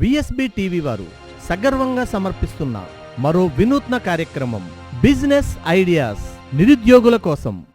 VSB TV వారు సగర్వంగా సమర్పిస్తున్న మరో వినూత్న కార్యక్రమం బిజినెస్ ఐడియాస్ నిరుద్యోగుల కోసం.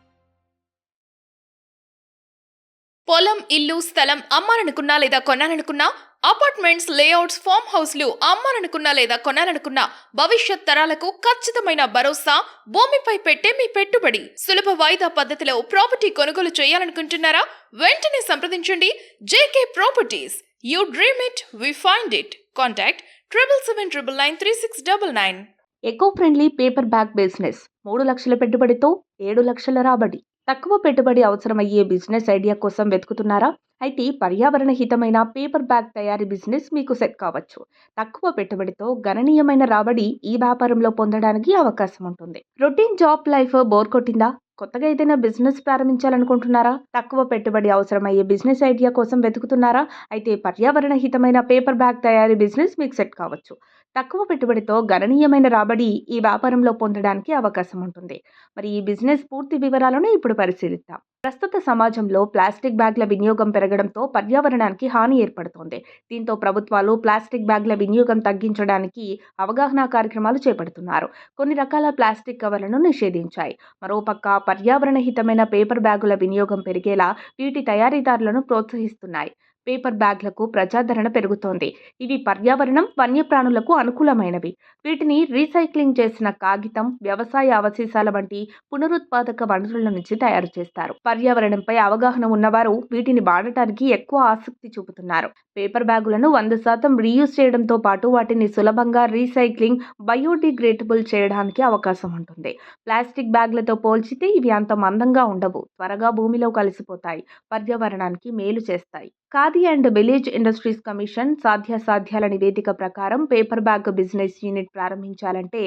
పొలం ఇల్లు స్థలం అమ్మాలనుకున్నా లేదా కొనాలనుకున్నా అపార్ట్మెంట్స్ లేఅవుట్స్ ఫామ్ హౌస్లు అమ్మాలనుకున్నా లేదా కొనాలనుకున్నా భవిష్యత్ తరాలకు ఖచ్చితమైన భరోసా భూమిపై పెట్టే మీ పెట్టుబడి. సులభ వాయిదా పద్ధతిలో ప్రాపర్టీ కొనుగోలు చేయాలనుకుంటున్నారా? వెంటనే సంప్రదించండి. JK properties. You dream it we find it contact triple seven triple nine three six double nine eco friendly paper bag business మూడు లక్షల పెట్టుబడితో ఏడు లక్షల రాబడి. తక్కువ పెట్టుబడి అవసరమయ్యే బిజినెస్ ఐడియా కోసం వెతుకుతున్నారా? అయితే పర్యావరణ హితమైన పేపర్ బ్యాగ్ తయారీ బిజినెస్ మీకు సెట్ కావచ్చు. తక్కువ పెట్టుబడితో గణనీయమైన రాబడి ఈ వ్యాపారంలో పొందడానికి అవకాశం ఉంటుంది. రొటీన్ జాబ్ లైఫ్ బోర్ కొట్టిందా? కొత్తగా ఏదైనా బిజినెస్ ప్రారంభించాలనుకుంటున్నారా? తక్కువ పెట్టుబడి అవసరమయ్యే బిజినెస్ ఐడియా కోసం వెతుకుతున్నారా? అయితే పర్యావరణ హితమైన పేపర్ బ్యాగ్ తయారీ బిజినెస్ మీకు సెట్ కావచ్చు. తక్కువ పెట్టుబడితో గణనీయమైన రాబడి ఈ వ్యాపారంలో పొందడానికి అవకాశం ఉంటుంది. మరి ఈ బిజినెస్ పూర్తి వివరాలను ఇప్పుడు పరిశీలిద్దాం. ప్రస్తుత సమాజంలో ప్లాస్టిక్ బ్యాగ్ల వినియోగం పెరగడంతో పర్యావరణానికి హాని ఏర్పడుతోంది. దీంతో ప్రభుత్వాలు ప్లాస్టిక్ బ్యాగ్ల వినియోగం తగ్గించడానికి అవగాహన కార్యక్రమాలు చేపడుతున్నారు. కొన్ని రకాల ప్లాస్టిక్ కవర్లను నిషేధించాయి. మరోపక్క పర్యావరణ హితమైన పేపర్ బ్యాగుల వినియోగం పెరిగేలా వీటి తయారీదారులను ప్రోత్సహిస్తున్నాయి. పేపర్ బ్యాగ్లకు ప్రజాదరణ పెరుగుతోంది. ఇవి పర్యావరణం వన్యప్రాణులకు అనుకూలమైనవి. వీటిని రీసైక్లింగ్ చేసిన కాగితం వ్యవసాయ అవశేషాల వంటి పునరుత్పాదక వనరుల నుంచి తయారు చేస్తారు. పర్యావరణంపై అవగాహన ఉన్నవారు వీటిని వాడటానికి ఎక్కువ ఆసక్తి చూపుతున్నారు. పేపర్ బ్యాగులను వంద శాతం రీయూజ్ చేయడంతో పాటు వాటిని సులభంగా రీసైక్లింగ్ బయోడిగ్రేడబుల్ చేయడానికి అవకాశం ఉంటుంది. ప్లాస్టిక్ బ్యాగ్లతో పోల్చితే ఇవి అంత మందంగా ఉండవు. త్వరగా భూమిలో కలిసిపోతాయి. పర్యావరణానికి మేలు చేస్తాయి. Khadi and village industries commission సాధ్యాసాధ్యాల నివేదిక ప్రకారం పేపర్ బ్యాగ్ బిజినెస్ యూనిట్ ప్రారంభించాలంటే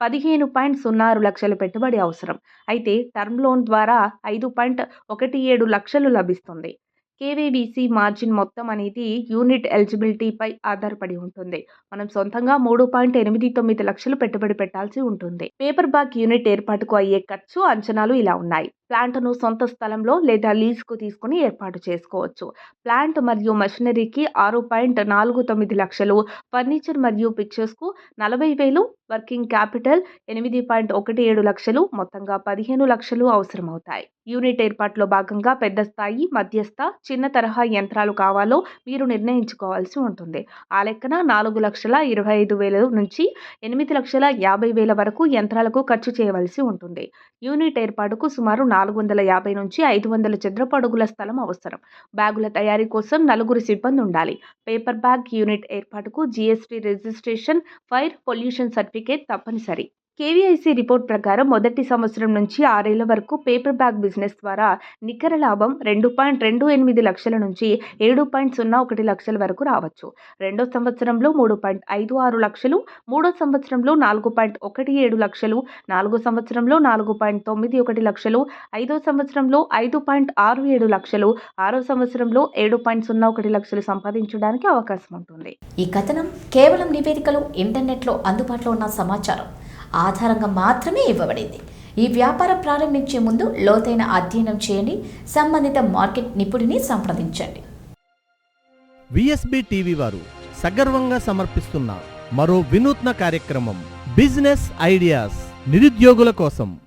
పదిహేను పాయింట్ సున్నా ఆరు లక్షల పెట్టుబడి అవసరం. అయితే టర్మ్ లోన్ ద్వారా ఐదు పాయింట్ ఒకటి ఏడు లక్షలు లభిస్తుంది. కేవీబీసీ మార్జిన్ మొత్తం అనేది యూనిట్ ఎలిజిబిలిటీపై ఆధారపడి ఉంటుంది. మనం సొంతంగా మూడు పాయింట్ ఎనిమిది తొమ్మిది లక్షలు పెట్టుబడి పెట్టాల్సి ఉంటుంది. పేపర్ బ్యాగ్ యూనిట్ ఏర్పాటుకు అయ్యే ఖర్చు అంచనాలు ఇలా ఉన్నాయి. ప్లాంట్ను సొంత స్థలంలో లేదా లీజుకు తీసుకుని ఏర్పాటు చేసుకోవచ్చు. ప్లాంట్ మరియు మెషినరీకి ఆరు పాయింట్ నాలుగు తొమ్మిది లక్షలు ఫర్నిచర్ మరియు పిక్చర్స్కు నలభై వేలు వర్కింగ్ క్యాపిటల్ ఎనిమిది పాయింట్ ఒకటి ఏడు లక్షలు మొత్తంగా పదిహేను లక్షలు అవసరమవుతాయి. యూనిట్ ఏర్పాటులో భాగంగా పెద్ద స్థాయి మధ్యస్థ చిన్న తరహా యంత్రాలు కావాలో మీరు నిర్ణయించుకోవాల్సి ఉంటుంది. ఆ లెక్కన నాలుగు లక్షల ఇరవై ఐదు వేల నుంచి ఎనిమిది లక్షల యాభై వేల వరకు యంత్రాలకు ఖర్చు చేయవలసి ఉంటుంది. యూనిట్ ఏర్పాటుకు సుమారు నాలుగు వందల యాభై నుంచి ఐదు వందల చదరపు అడుగుల స్థలం అవసరం. బ్యాగుల తయారీ కోసం నలుగురు సిబ్బంది ఉండాలి పేపర్ బ్యాగ్ యూనిట్ ఏర్పాటుకు GST registration fire pollution certificate తప్పనిసరి. కేవీఐసీ రిపోర్ట్ ప్రకారం మొదటి సంవత్సరం నుంచి ఆరేళ్ళ వరకు పేపర్ బ్యాగ్ బిజినెస్ ద్వారా నికర లాభం రెండు పాయింట్ రెండు ఎనిమిది లక్షల నుంచి ఏడు పాయింట్ సున్నా ఒకటి లక్షల వరకు రావచ్చు. రెండో సంవత్సరంలో మూడు పాయింట్ ఐదు ఆరు లక్షలు మూడో సంవత్సరంలో నాలుగు పాయింట్ ఒకటి ఏడు లక్షలు నాలుగో సంవత్సరంలో నాలుగు పాయింట్ తొమ్మిది ఒకటి లక్షలు ఐదో సంవత్సరంలో ఐదు పాయింట్ ఆరు ఏడు లక్షలు ఆరో సంవత్సరంలో ఏడు పాయింట్ సున్నా ఒకటి లక్షలు సంపాదించడానికి అవకాశం ఉంటుంది. ఈ కథనం కేవలం నివేదికలు ఇంటర్నెట్లో అందుబాటులో ఉన్న సమాచారం. ఆధారంగా మాత్రమే ఇవ్వబడింది. ఈ వ్యాపారం ప్రారంభించే ముందు లోతైన అధ్యయనం చేయండి. సంబంధిత మార్కెట్ నిపుణుని సంప్రదించండి. విఎస్బి టీవీ వారు సగర్వంగా సమర్పిస్తున్న మరో వినూత్న కార్యక్రమం బిజినెస్ ఐడియాస్ నిరుద్యోగుల కోసం.